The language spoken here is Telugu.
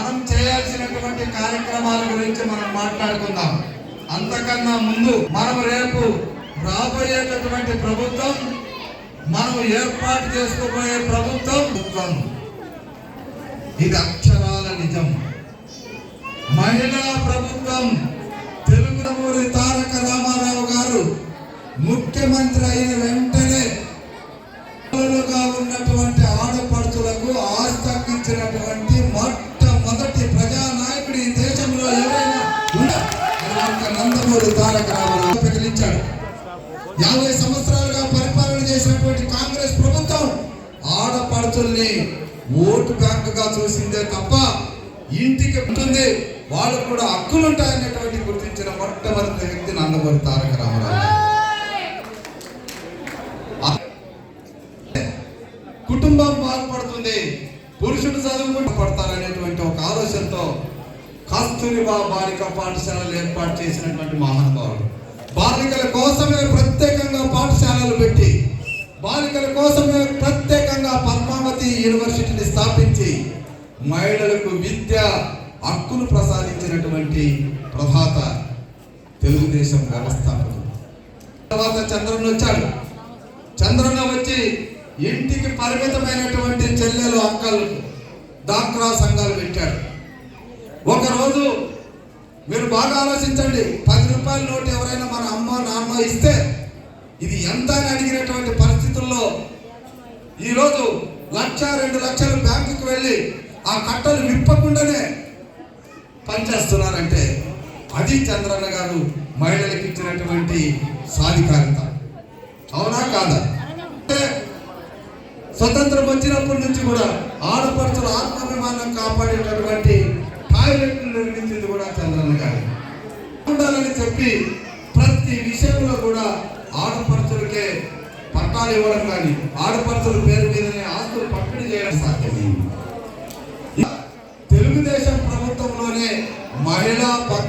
మనం చేయాల్సినటువంటి కార్యక్రమాల గురించి మనం మాట్లాడుకుందాం. అంతకన్నా ముందు మనం రేపు రాబోయేటటువంటి ప్రభుత్వం మనం ఏర్పాటు చేసుకోబోయే ప్రభుత్వం. ఇది అక్షరాల నిజం. మహిళా ప్రభుత్వం తెలుగునూరి తారక రామారావు గారు ముఖ్యమంత్రి అయిన వెంటనే ఉన్నటువంటి నందమూరి తారక రామారావు ప్రకటించాడు యాభై సంవత్సరాలుగా పరిపాలన చేసినటువంటి కాంగ్రెస్ ప్రభుత్వం ఆడపడుతుల్ని ఓటు బ్యాంకుగా చూసిందే తప్ప ఇంటికి ఉంటుంది వాళ్ళకు కూడా హక్కులు ఉంటాయనేటువంటి గుర్తించిన మొట్టమొదటి వ్యక్తి నందమూరి తారక రామారావు కుటుంబం బాధపడుతుంది పురుషుడు చదువుకుంటూ పడతారనేటువంటి ఒక ఆలోచనతో కస్తూరిబా బాలిక పాఠశాలలు ఏర్పాటు చేసినటువంటి మహానుభావుడు. బాలికల కోసమే ప్రత్యేకంగా పాఠశాలలు పెట్టి బాలికల కోసమే ప్రత్యేకంగా పద్మావతి యూనివర్సిటీని స్థాపించి మహిళలకు విద్య హక్కును ప్రసాదించినటువంటి ప్రధాత తెలుగుదేశం వ్యవస్థాపకుడు. తర్వాత చంద్రన్ వచ్చాడు. చంద్రన్న వచ్చి ఇంటికి పరిమితమైనటువంటి చెల్లెలు అక్కలు డాక్రా సంఘాలు పెట్టాడు. ఒకరోజు మీరు బాగా ఆలోచించండి. పది రూపాయల నోటు ఎవరైనా మన అమ్మ నాన్న ఇస్తే ఇది ఎంత అని అడిగినటువంటి పరిస్థితుల్లో ఈరోజు లక్ష రెండు లక్షలు బ్యాంకుకు వెళ్ళి ఆ కట్టలు విప్పకుండానే పనిచేస్తున్నారంటే అది చంద్రన్న గారు మహిళలకు ఇచ్చినటువంటి సాధికారిత. అవునా కాదా? అంటే స్వతంత్రం వచ్చినప్పటి నుంచి కూడా ఆడపడుచుల ఆత్మాభిమానం కాపాడేటటువంటి టాయిలెట్లు నిర్మించింది కూడా చంద్రన్న గారు ఉండాలని చెప్పి ప్రతి విషయంలో కూడా ఆడపడుతులకే పట్టాలు ఇవ్వడం కానీ ఆడపడుతుల పేరు మీదనే ఆస్తులు పంపిణీ చేయడం సాధ్యమైంది తెలుగుదేశం ప్రభుత్వంలోనే మహిళా